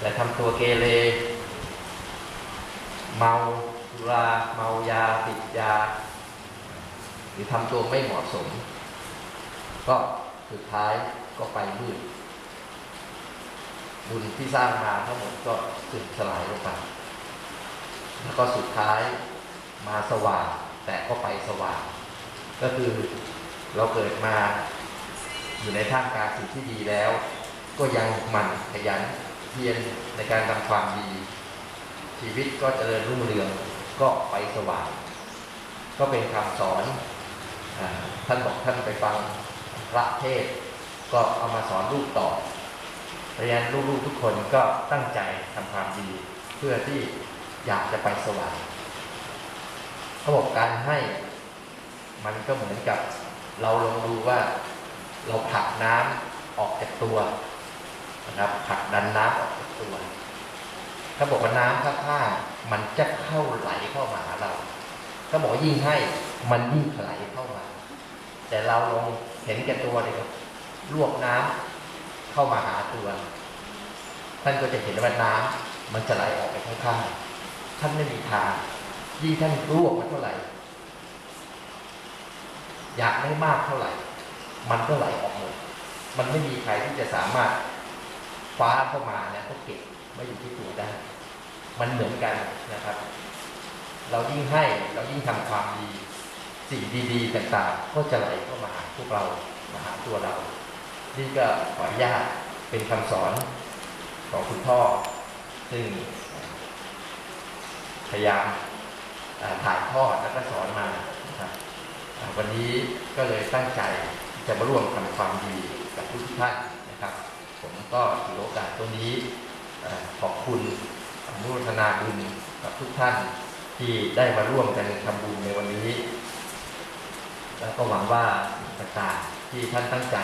แต่ทำตัวเกเร เมาสุราเมายาติดยา หรือทำตัวไม่เหมาะสม ก็สุดท้ายก็ไปมืดบุญที่สร้างมาทั้งหมดก็สึกสลายลงไปแล้วก็สุดท้ายมาสว่าง แต่ก็ไปสว่าง ก็คือเราเกิดมาอยู่ในท่ามกลางสิ่งที่ดีแล้ว ก็ยังหมั่นขยัน เพียรในการทำความดี ชีวิตก็จเจริญรุ่งเรืองก็ไปสว่างก็เป็นคำสอนอท่านบอกท่านไปฟังพระเทศ ก็เอามาสอนลูกต่อเพราะฉะนั้นลูกๆทุกคนก็ตั้งใจทำความดี เพื่อที่อยากจะไปสว่างเขาบอกการให้มันก็เหมือนกับเราลองดูว่าเราผลักน้ำออกจากตัว นะครับผลักดันน้ำออกจากตัว ถ้าบอกว่าน้ำถ้าผ้ามันจะเข้าไหลเข้ามาหาเราถ้าบอกยิ่งให้มันยิ่งไหลเข้ามา แต่เราลองเห็นแก่ตัวเลยครับลวกน้ำเข้ามาหาตัวท่านก็จะเห็นว่าน้ำมันจะไหลออกไปข้างๆท่านไม่มีทางยิ่งท่านลวกมันเท่าไหร่ อยากได้มากเท่าไหร่ มันก็ไหลออกหมดมันไม่มีใครที่จะสามารถ คว้าเข้ามาแล้วก็เก็บไม่อยู่ที่ตัวได้ มันเหมือนกันนะครับ เรายิ่งให้เรายิ่งทำความดี สิ่งดีๆต่างๆ ก็จะไหลเข้ามาหาพวกเรามาหาตัวเรา นี่ก็ขออนุญาตเป็นคำสอนของคุณพ่อ ซึ่งพยายามถ่ายทอดแล้วก็สอนมานะครับวันนี้ก็เลยตั้งใจจะมาร่วมทำความดีกับทุกท่านนะครับ ผมก็ถือโอกาสตัวนี้ขอบคุณอนุโมทนาบุญกับทุกท่านที่ได้มาร่วมกันทำบุญในวันนี้ แล้วก็หวังว่าสิ่ต่างๆที่ท่านตั้งใจ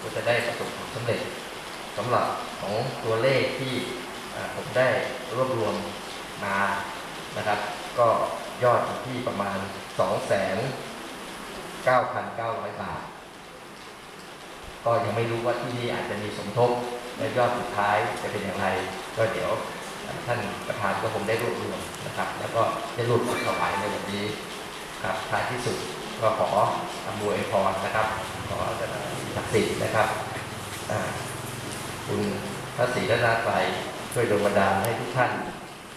ก็จะได้ประสบผลสำเร็จสำหรับของตัวเลขที่ผมได้รวบรวมมานะครับ ก็ยอดที่ประมาณ 2 9,900 บาท ก็ยังไม่รู้ว่าที่นี่อาจจะมีสมทบและยอดสุดท้ายจะเป็นอย่างไร ก็เดี๋ยวท่านประธานก็คงได้รวบรวมนะครับ แล้วก็ได้รวบรวมถวายในวันนี้ครับท้ายที่สุดก็ขออำนวยพรนะครับ ขอจารย์ศักดิ์สิทธิ์นะครับคุณพระศรีรัตนตรัยช่วยดลบันดาลให้ทุกท่าน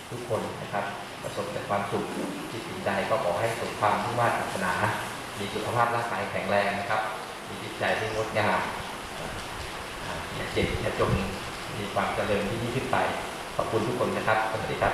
ทุกคนนะครับ ประสบแต่ความสุขจิตใดก็ขอให้สมความมุ่งมั่นปรารถนา มีสุขภาพร่างกายแข็งแรงนะครับ มีจิตใจที่งดงามอย่าเจ็บอย่าจมมีความเจริญที่ยิ่งขึ้นไป ขอบคุณทุกคนนะครับ สวัสดีครับ